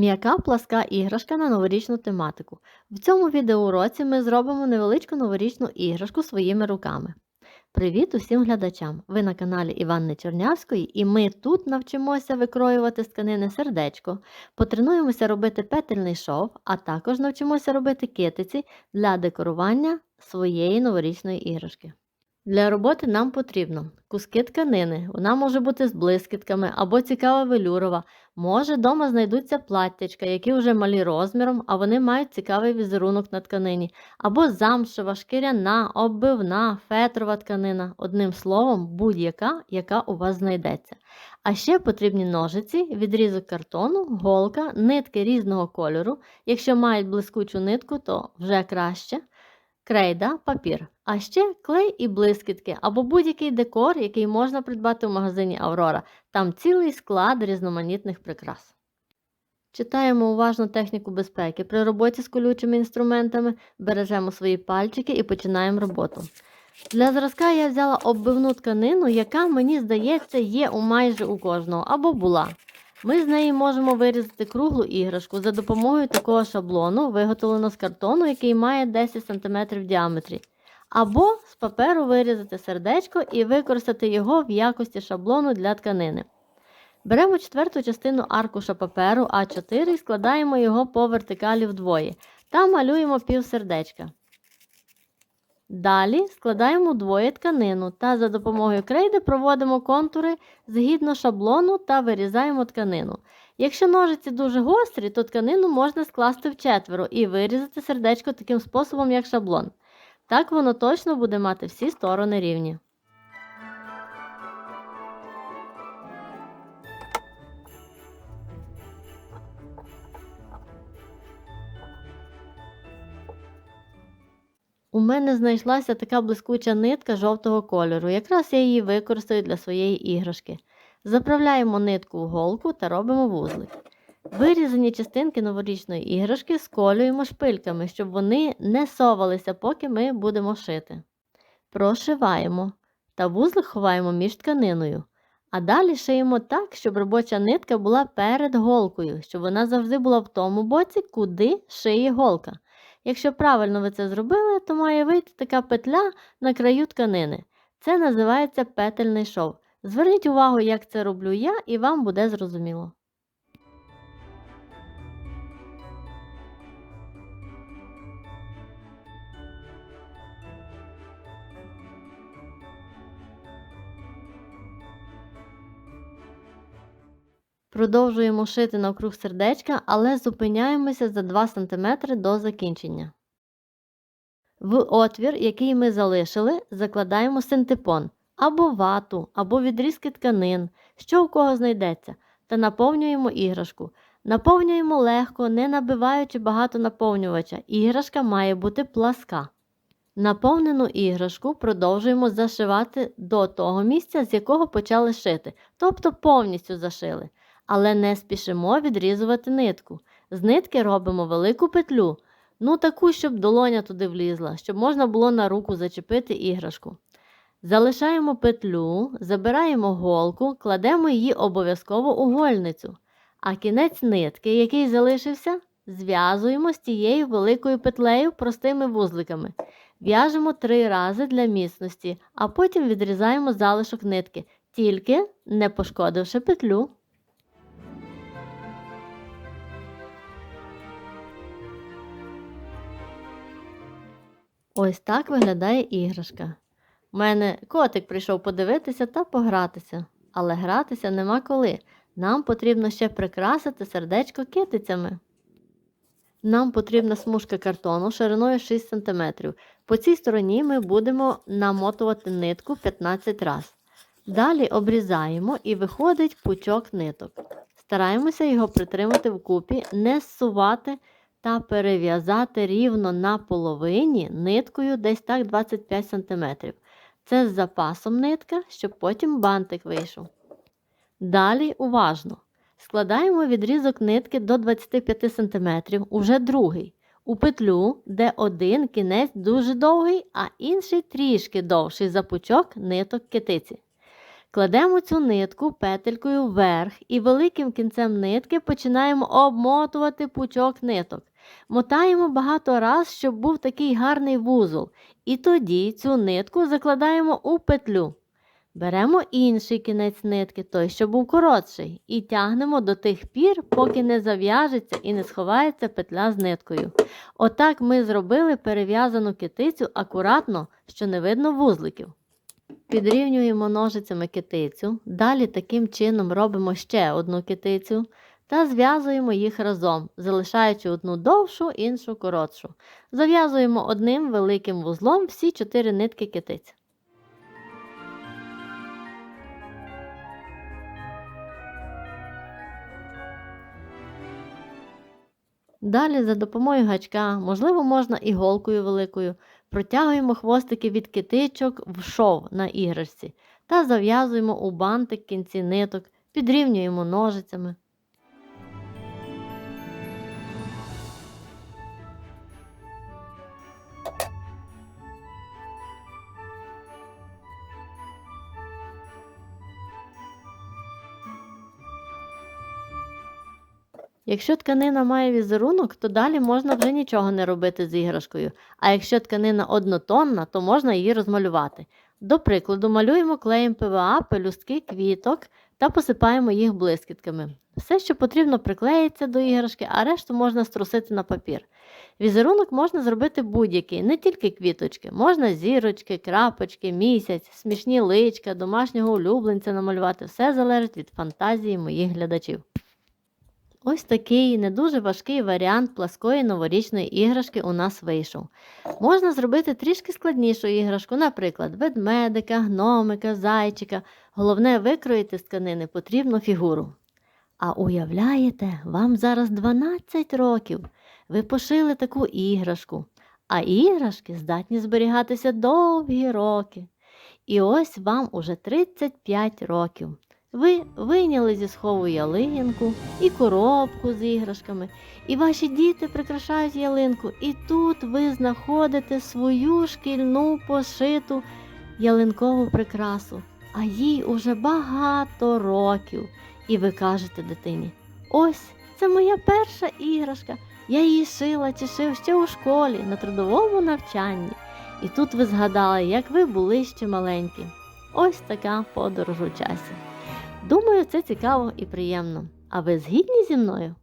М'яка пласка іграшка на новорічну тематику. В цьому відеоуроці ми зробимо невеличку новорічну іграшку своїми руками. Привіт усім глядачам! Ви на каналі Іванни Чернявської і ми тут навчимося викроювати з тканини сердечко, потренуємося робити петельний шов, а також навчимося робити китиці для декорування своєї новорічної іграшки. Для роботи нам потрібно куски тканини, вона може бути з блискітками або цікава велюрова. Може, вдома знайдуться платтячка, які вже малі розміром, а вони мають цікавий візерунок на тканині, або замшева, шкіряна, оббивна, фетрова тканина, одним словом, будь-яка, яка у вас знайдеться. А ще потрібні ножиці, відрізок картону, голка, нитки різного кольору. Якщо мають блискучу нитку, то вже краще. Крейда, папір, а ще клей і блискітки або будь-який декор, який можна придбати в магазині Аврора. Там цілий склад різноманітних прикрас. Читаємо уважно техніку безпеки. При роботі з колючими інструментами бережемо свої пальчики і починаємо роботу. Для зразка я взяла оббивну тканину, яка, мені здається, є у майже у кожного або була. Ми з неї можемо вирізати круглу іграшку за допомогою такого шаблону, виготовленого з картону, який має 10 см в діаметрі. Або з паперу вирізати сердечко і використати його в якості шаблону для тканини. Беремо четверту частину аркуша паперу А4 і складаємо його по вертикалі вдвоє та малюємо пів сердечка. Далі складаємо двоє тканину та за допомогою крейди проводимо контури згідно шаблону та вирізаємо тканину. Якщо ножиці дуже гострі, то тканину можна скласти в четверо і вирізати сердечко таким способом, як шаблон. Так воно точно буде мати всі сторони рівні. У мене знайшлася така блискуча нитка жовтого кольору. Якраз я її використаю для своєї іграшки. Заправляємо нитку в голку та робимо вузлик. Вирізані частинки новорічної іграшки сколюємо шпильками, щоб вони не совалися, поки ми будемо шити. Прошиваємо та вузлик ховаємо між тканиною. А далі шиємо так, щоб робоча нитка була перед голкою, щоб вона завжди була в тому боці, куди шиє голка. Якщо правильно ви це зробили, то має вийти така петля на краю тканини. Це називається петельний шов. Зверніть увагу, як це роблю я, і вам буде зрозуміло. Продовжуємо шити навкруг сердечка, але зупиняємося за 2 см до закінчення. В отвір, який ми залишили, закладаємо синтепон або вату, або відрізки тканин, що у кого знайдеться, та наповнюємо іграшку. Наповнюємо легко, не набиваючи багато наповнювача. Іграшка має бути пласка. Наповнену іграшку продовжуємо зашивати до того місця, з якого почали шити, тобто повністю зашили. Але не спішимо відрізувати нитку. З нитки робимо велику петлю, ну таку, щоб долоня туди влізла, щоб можна було на руку зачепити іграшку. Залишаємо петлю, забираємо голку, кладемо її обов'язково у гольницю, а кінець нитки, який залишився, зв'язуємо з тією великою петлею простими вузликами. В'яжемо три рази для міцності, а потім відрізаємо залишок нитки, тільки не пошкодивши петлю. Ось так виглядає іграшка. У мене котик прийшов подивитися та погратися, але гратися нема коли. Нам потрібно ще прикрасити сердечко китицями. Нам потрібна смужка картону шириною 6 см. По цій стороні ми будемо намотувати нитку 15 разів. Далі обрізаємо і виходить пучок ниток. Стараємося його притримати вкупі, не зсувати та перев'язати рівно на половині ниткою десь так 25 см. Це з запасом нитка, щоб потім бантик вийшов. Далі уважно. Складаємо відрізок нитки до 25 см, уже другий, у петлю, де один кінець дуже довгий, а інший трішки довший за пучок ниток китиці. Кладемо цю нитку петелькою вверх і великим кінцем нитки починаємо обмотувати пучок ниток. Мотаємо багато раз, щоб був такий гарний вузол. І тоді цю нитку закладаємо у петлю. Беремо інший кінець нитки, той, що був коротший, і тягнемо до тих пір, поки не зав'яжеться і не сховається петля з ниткою. Отак ми зробили перев'язану китицю акуратно, що не видно вузликів. Підрівнюємо ножицями китицю, далі таким чином робимо ще одну китицю та зв'язуємо їх разом, залишаючи одну довшу, іншу коротшу. Зав'язуємо одним великим вузлом всі чотири нитки китиць. Далі за допомогою гачка, можливо, можна іголкою великою, протягуємо хвостики від китичок в шов на іграшці та зав'язуємо у бантик кінці ниток, підрівнюємо ножицями. Якщо тканина має візерунок, то далі можна вже нічого не робити з іграшкою. А якщо тканина однотонна, то можна її розмалювати. До прикладу, малюємо клеєм ПВА пелюстки квіток та посипаємо їх блискітками. Все, що потрібно, приклеїться до іграшки, а решту можна струсити на папір. Візерунок можна зробити будь-який, не тільки квіточки, можна зірочки, крапочки, місяць, смішні личка, домашнього улюбленця намалювати. Все залежить від фантазії моїх глядачів. Ось такий не дуже важкий варіант пласкої новорічної іграшки у нас вийшов. Можна зробити трішки складнішу іграшку, наприклад, ведмедика, гномика, зайчика. Головне викроїти з тканини потрібну фігуру. А уявляєте, вам зараз 12 років. Ви пошили таку іграшку, а іграшки здатні зберігатися довгі роки. І ось вам уже 35 років. Ви вийняли зі схову ялинку і коробку з іграшками, і ваші діти прикрашають ялинку, і тут ви знаходите свою шкільну пошиту ялинкову прикрасу, а їй уже багато років. І ви кажете дитині: ось це моя перша іграшка. Я її шила чи шив ще у школі на трудовому навчанні. І тут ви згадали, як ви були ще маленькі. Ось така подорож у часі. Думаю, це цікаво і приємно. А ви згідні зі мною?